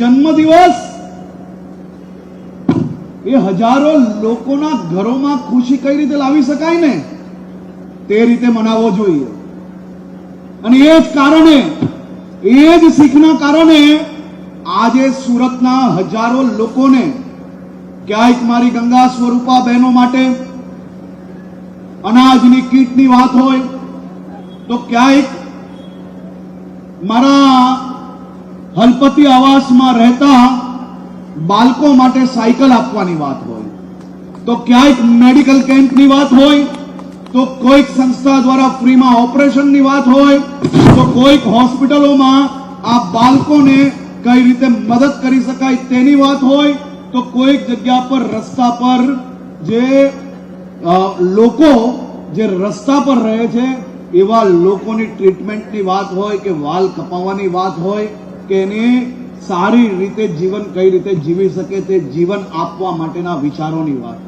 જન્મદિવસ? એ હજારો લોકોના ઘરોમાં ખુશી કઈ રીતે લાવી શકાય ને? તે રીતે મનાવવો જોઈએ. અને એ જ કારણે, એ જ શીખના કારણે આજે સુરતના હજારો લોકોને ક્યાંક મારી ગંગા સ્વરૂપા બહેનો માટે અનાજની કીટની વાત હોય, તો ક્યાંક મારા હલપતિ આવાસમાં રહેતા બાળકો માટે સાયકલ આપવાની વાત હોય, તો ક્યાંક મેડિકલ કેમ્પની વાત હોય, તો કોઈક સંસ્થા દ્વારા ફ્રીમાં ઓપરેશનની વાત હોય, તો કોઈક હોસ્પિટલોમાં આ બાળકોને કઈ રીતે મદદ કરી શકાય તેની વાત હોય, તો કોઈક જગ્યા પર રસ્તા પર જે લોકો જે રસ્તા પર રહે છે, એવા લોકોની ટ્રીટમેન્ટની વાત હોય કે વાલ કપાવવાની વાત હોય કે એને સારી રીતે જીવન કઈ રીતે જીવી શકે તે જીવન આપવા માટેના વિચારોની વાત